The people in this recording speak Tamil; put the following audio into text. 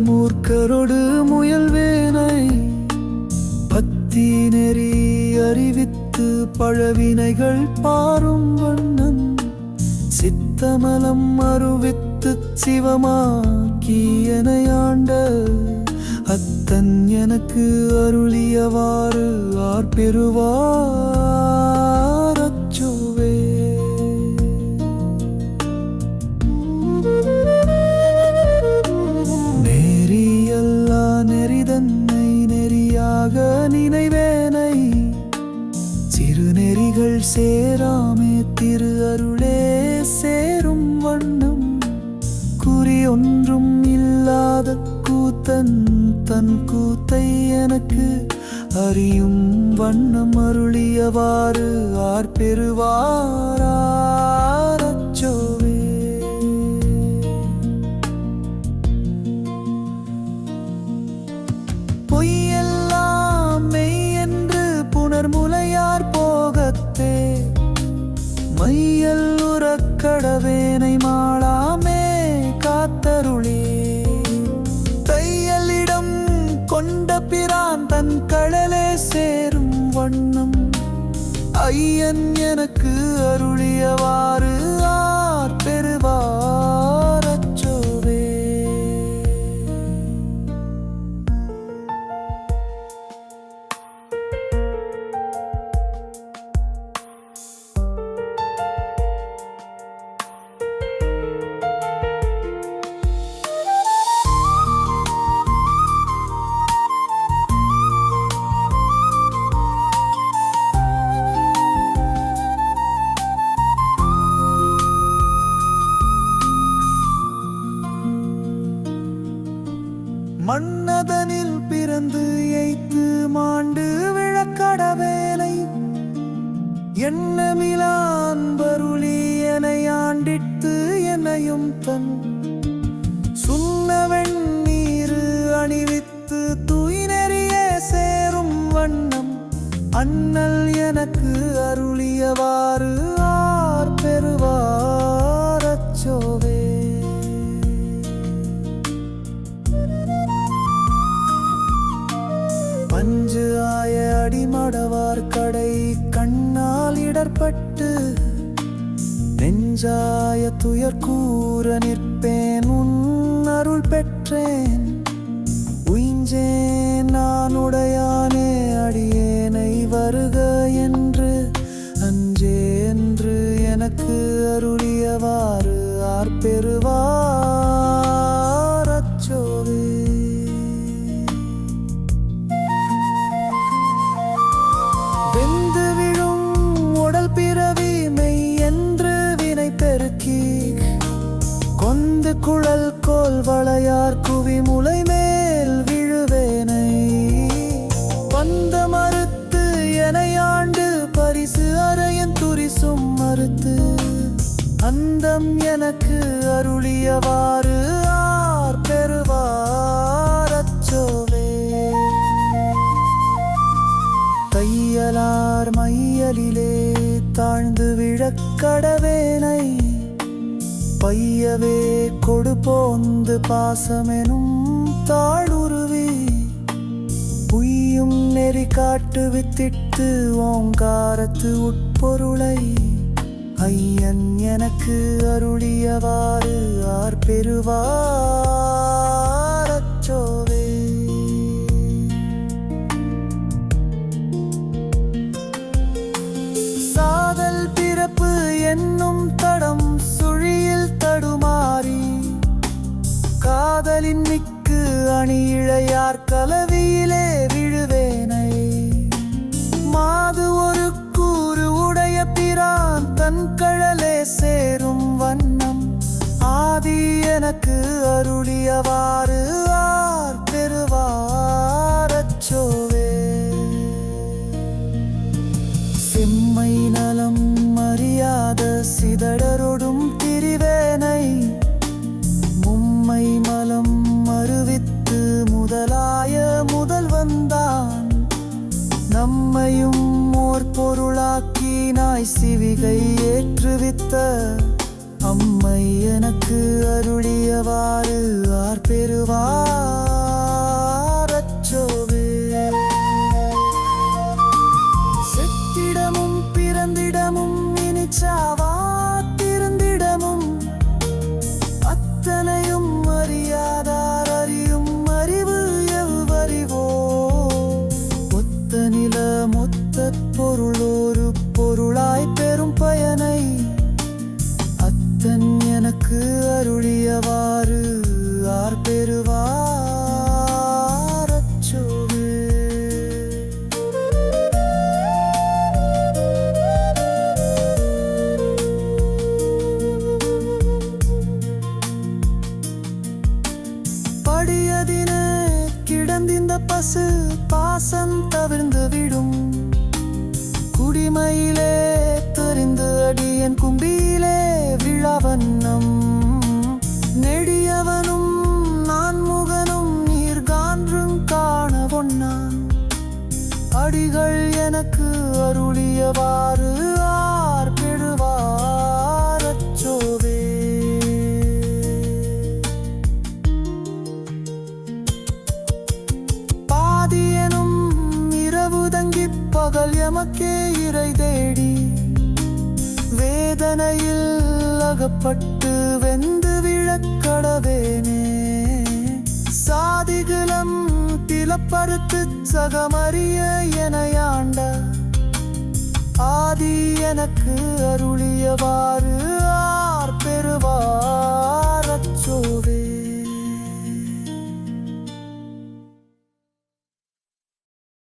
மூர்க்கரொடு முயல்வேனை பக்தி நெறி அறிவித்து பழவினைகள் பாரும் வண்ணன் சித்தமலம் அருவித்து சிவமாக்கியனையாண்ட அத்தன் எனக்கு அருளியவாறு ஆர்பெருவார் தன் கூத்தை எனக்கு அறியும் வண்ணம் அருளியவாறு ஆர் ஆர்பெருவாரச்சோவே பொய்யெல்லாம் மெய் என்று புனர்முலையார் போகத்தே. மையல் உறக்கடவேனை மாளாமே காத்தருளே. ஐயன் எனக்கு அருளியவாறு ஆர் பெறுவார். எண்ணமிலான் பருளி எனை ஆண்டிட்டு என்னையும் தன் சுண்ணவெண் நீரு அணிவித்து தூய்நெறியே சேரும் வண்ணம் அண்ணல் எனக்கு அருளியவாறு ஆர் பெறுவாரச்சோவே பஞ்சு அடிமடவார் கடை கண்ணால் இடர்பட்டு நெஞ்சாய துயர் கூற நிற்பேன் உன் அருள் பெற்றேன். உயிஞ்சேன் நான் உடையானே அடியேனை வருக என்று. அஞ்சே என்று எனக்கு அருளியவாறு ஆர்பெருவாரச்சோவே குழல் கோல் வளையார் குவி முளை மேல் விழுவேனை. வந்த மறுத்து எனையாண்டு பரிசு அறையன் துரிசும் மறுத்து. அந்தம் எனக்கு அருளியவாறு ஆர் பெறுவாரச்சோவே தையலார் மையலிலே தாழ்ந்து விழக்கடவேனை பையவே கொடு போந்து பாசமெனும் தாழுருவி உய்யும் நெறி காட்டு வித்திட்டு ஓங்காரத்து உட்பொருளை. ஐயன் எனக்கு அருளியவாறு ஆர் பெறுவாரச்சோ காதலின் மிக்கு அணி இழையார் கலவியிலே விழுவேன். நம்மையும் ஓர் பொருளாக்கி நாய் சிவிகை ஏற்றுவித்த அம்மை எனக்கு அருளியவாறு ஆர் பெறுவார். பசு பாசம் தவிர்ந்து விடும். குடிமையிலே தெரிந்து அடியன் கும்பியிலே விழாவண்ணம் நெடியவனும் நான் முகனும் நீர்கான்றும் காண ஒன்னான் அடிகள் எனக்கு அருளியவா வேதனையில் அகப்பட்டு வெந்து விழக்கடவேனே சாதிகளம் திலப்படுத்து சகமறிய எனையாண்ட. ஆதி எனக்கு அருளியவாறு ஆர் பெறுவார்.